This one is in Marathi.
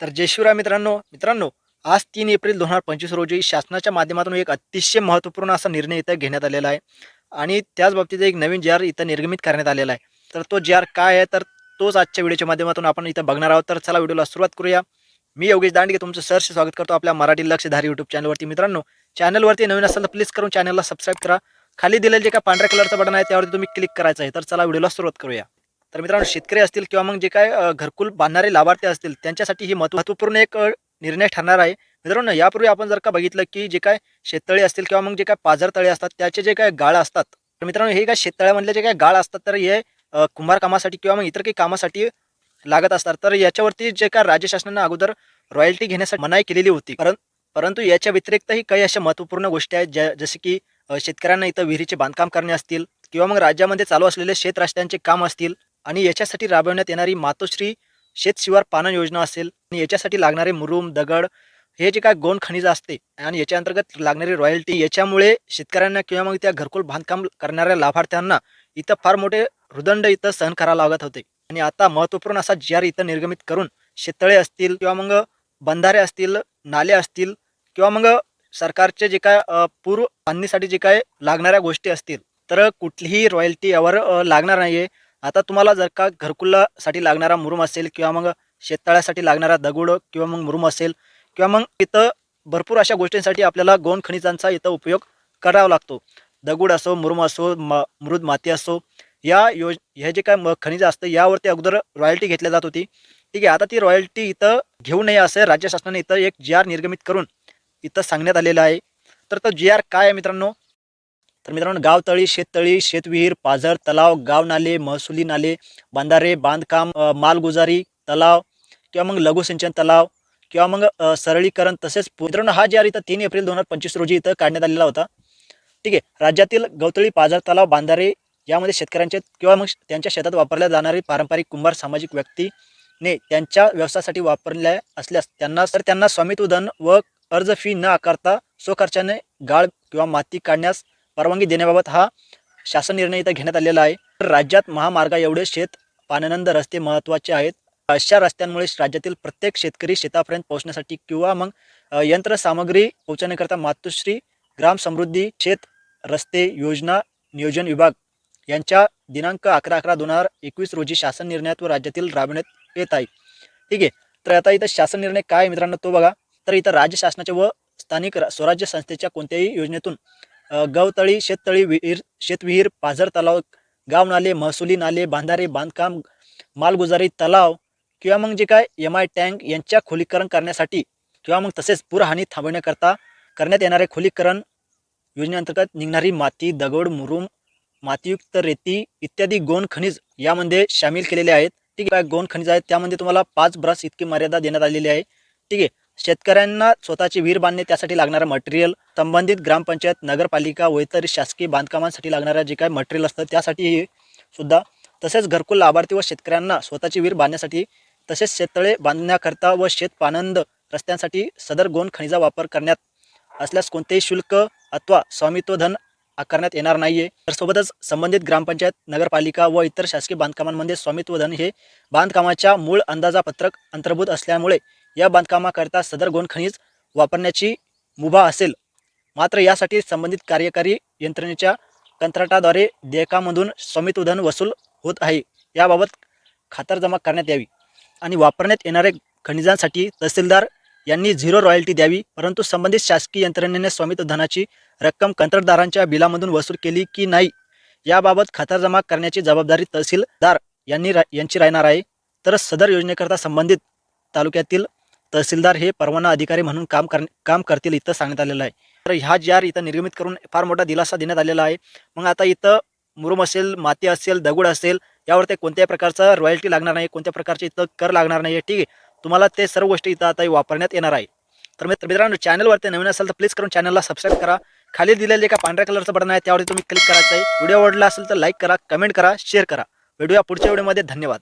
तर जय शिवराय मित्रांनो. मित्रांनो आज तीन एप्रिल दोन हजार पंचवीस रोजी शासनाच्या माध्यमातून एक अतिशय महत्त्वपूर्ण असा निर्णय इथं घेण्यात आलेला आहे. आणि त्याच बाबतीत एक नवीन जी आर इथं निर्गमित करण्यात आलेला आहे. तर तो जी आर काय आहे? तर तोच आजच्या व्हिडिओच्या माध्यमातून आपण इथं बघणार आहोत. तर चला व्हिडिओला सुरुवात करूया. मी योगेश दांडगे तुमचं सरसे स्वागत करतो आपल्या मराठी लक्षधारी यूट्यूब चॅनलवरती मित्रांनो चॅनलवरती नवीन असेल तर प्लीज करून चॅनलला सबस्क्राईब करा. खाली दिलेलं जे काय पांढऱ्या कलरचं बटन आहे त्यावरती तुम्ही क्लिक करायचं आहे. तर चला व्हिडिओला सुरुवात करूया. तर मित्रांनो शेतकरी असतील किंवा मग जे काय घरकुल बांधणारे लाभार्थी असतील त्यांच्यासाठी ही महत्त्वपूर्ण एक निर्णय ठरणार आहे. मित्रांनो यापूर्वी आपण जर का बघितलं की जे काय शेततळे असतील किंवा मग जे काय पाझर तळे असतात त्याचे जे काय गाळ असतात तर मित्रांनो हे काय शेततळ्यामधले जे काय गाळ असतात तर हे कुंभारकामासाठी कुंभार कामासाठी किंवा मग इतर काही कामासाठी लागत असतात. तर याच्यावरती जे काय राज्य शासनानं अगोदर रॉयल्टी घेण्यासाठी मनाई केलेली होती. परं परंतु याच्या व्यतिरिक्तही काही अशा महत्त्वपूर्ण गोष्टी आहेत ज्या जसे की शेतकऱ्यांना इथं विहिरीचे बांधकाम करणे असतील किंवा मग राज्यामध्ये चालू असलेले शेत रस्त्यांचे काम असतील आणि याच्यासाठी राबवण्यात येणारी मातोश्री शेतशिवार पानन योजना असेल आणि याच्यासाठी लागणारे मुरुम दगड हे जे काय गोंड खनिज असते आणि याच्या अंतर्गत लागणारी रॉयल्टी याच्यामुळे शेतकऱ्यांना किंवा मग त्या घरकुल बांधकाम करणाऱ्या लाभार्थ्यांना इथं फार मोठे हृदंड इथं सहन करावं लागत होते. आणि आता महत्त्वपूर्ण असा जी आर इथं निर्गमित करून शेततळे असतील किंवा मग बंधारे असतील नाले असतील किंवा मग सरकारचे जे काय पूर पूर्व बांधणीसाठी जे काय लागणाऱ्या गोष्टी असतील तर कुठलीही रॉयल्टी यावर लागणार नाही आहे आता तुम्हाला जर का घरकुलासाठी लागणारा मुरुम असेल किंवा मग शेततळ्यासाठी लागणारा दगड किंवा मग मुरुम असेल किंवा मग इथं भरपूर अशा गोष्टींसाठी आपल्याला गोंड खनिजांचा इथं उपयोग करावा लागतो. दगड असो मुरुम असो म मृद माती असो या योज हे जे काय म खनिज असतं यावरती अगोदर रॉयल्टी घेतली जात होती. ठीक आहे आता ती रॉयल्टी इथं घेऊ नये असं राज्य शासनाने इथं एक जी आर निर्गमित करून इथं सांगण्यात आलेलं आहे. तर तो जी आर काय आहे मित्रांनो? तर मित्रांनो गावतळी शेततळी शेतविहीर पाझर तलाव गाव नाले महसुली नाले बांधारे बांधकाम मालगुजारी तलाव किंवा मग लघुसिंचन तलाव किंवा मग सरळीकरण तसेच मित्रांनो हा जी इथं तीन एप्रिल दोन हजार पंचवीस रोजी इथं काढण्यात आलेला होता. ठीक आहे राज्यातील गवतळी पाझर तलाव बांधारे यामध्ये शेतकऱ्यांचे किंवा मग त्यांच्या शेतात वापरल्या जाणारी पारंपरिक कुंभार सामाजिक व्यक्तीने त्यांच्या व्यवसायासाठी वापरल्या असल्यास त्यांना तर त्यांना स्वामित्व धन व अर्ज फी न आकारता स्वखर्चाने गाळ किंवा माती काढण्यास परवानगी देण्याबाबत हा शासन निर्णय इथं घेण्यात आलेला आहे. तर राज्यात महामार्गा एवढे शेत पाण्यानंद रस्ते महत्त्वाचे आहेत. अशा रस्त्यांमुळे राज्यातील प्रत्येक शेतकरी शेतापर्यंत पोहोचण्यासाठी किंवा मग यंत्रसामग्री पोहोचण्याकरता मातोश्री ग्राम समृद्धी शेत रस्ते योजना नियोजन विभाग यांच्या दिनांक अकरा अकरा दोन हजार एकवीस रोजी शासन निर्णयात व राज्यातील राबवण्यात येत आहे. ठीक आहे. तर आता इथं शासन निर्णय काय मित्रांनो तो बघा. तर इथं राज्य शासनाच्या व स्थानिक स्वराज्य संस्थेच्या कोणत्याही योजनेतून गवतळी शेततळी विहीर शेतविहीर पाझर तलाव गाव नाले महसुली नाले बांधारे बांधकाम मालगुजारी तलाव किंवा मग जे काय एम आय टँक यांच्या खोलीकरण करण्यासाठी किंवा मग तसेच पूरहानी थांबवण्याकरता करण्यात येणारे खोलीकरण योजनेअंतर्गत निघणारी माती दगड मुरुम मातीयुक्त रेती इत्यादी गोंड खनिज यामध्ये सामील केलेले आहेत. ठीक आहे गोंड खनिज आहेत. त्यामध्ये तुम्हाला पाच ब्रश इतकी मर्यादा देण्यात आलेली आहे. ठीक आहे शेतकऱ्यांना स्वतःची विहीर बांधणे त्यासाठी लागणारं मटेरियल संबंधित ग्रामपंचायत नगरपालिका व इतर शासकीय बांधकामांसाठी लागणारं जे काय मटेरियल असतं त्यासाठी हे सुद्धा तसेच घरकुल लाभार्थी व शेतकऱ्यांना स्वतःची विहीर बांधण्यासाठी तसेच शेततळे बांधण्याकरता व शेतपानंद रस्त्यांसाठी सदर गोंड खनिजा वापर करण्यात असल्यास कोणतेही शुल्क अथवा स्वामित्व धन आकारण्यात येणार नाहीये. तर सोबतच संबंधित ग्रामपंचायत नगरपालिका व इतर शासकीय बांधकामांमध्ये स्वामित्व धन हे बांधकामाच्या मूळ अंदाजापत्रक अंतर्भूत असल्यामुळे या बांधकामाकरिता सदर गोंड खनिज वापरण्याची मुभा असेल. मात्र यासाठी संबंधित कार्यकारी यंत्रणेच्या कंत्राटाद्वारे देयकामधून स्वामित्वधन वसूल होत आहे. याबाबत खातरजमा करण्यात यावी आणि वापरण्यात येणाऱ्या खनिजांसाठी तहसीलदार यांनी झिरो रॉयल्टी द्यावी परंतु संबंधित शासकीय यंत्रणेने स्वामित्वधनाची रक्कम कंत्राटदारांच्या बिलामधून वसूल केली की नाही याबाबत खातरजमा करण्याची जबाबदारी तहसीलदार यांनी रा यांची राहणार आहे. तर सदर योजनेकरता संबंधित तालुक्यातील तहसीलदार हे परवाना अधिकारी म्हणून काम कर काम करतील इथं सांगण्यात आलेलं आहे. तर ह्या जार इथं निर्गमित करून फार मोठा दिलासा देण्यात आलेला आहे. मग आता इथं मुरुम असेल माती असेल दगड असेल यावर ते कोणत्याही प्रकारचं रॉयल्टी लागणार नाही कोणत्या प्रकारचे इथं कर लागणार नाही ठीक आहे. तुम्हाला ते सर्व गोष्टी इथं आता वापरण्यात येणार आहे. तर मित्र मित्रांनो चॅनलवरती नवीन असेल तर प्लीज करून चॅनलला सबस्क्राईब करा. खाली दिलेले का पांढऱ्या कलरचं बटन आहे त्यावरती तुम्ही क्लिक करायचं आहे. व्हिडिओ आवडला असेल तर लाईक करा कमेंट करा शेअर करा. व्हिडिओ पुढच्या व्हिडिओमध्ये धन्यवाद.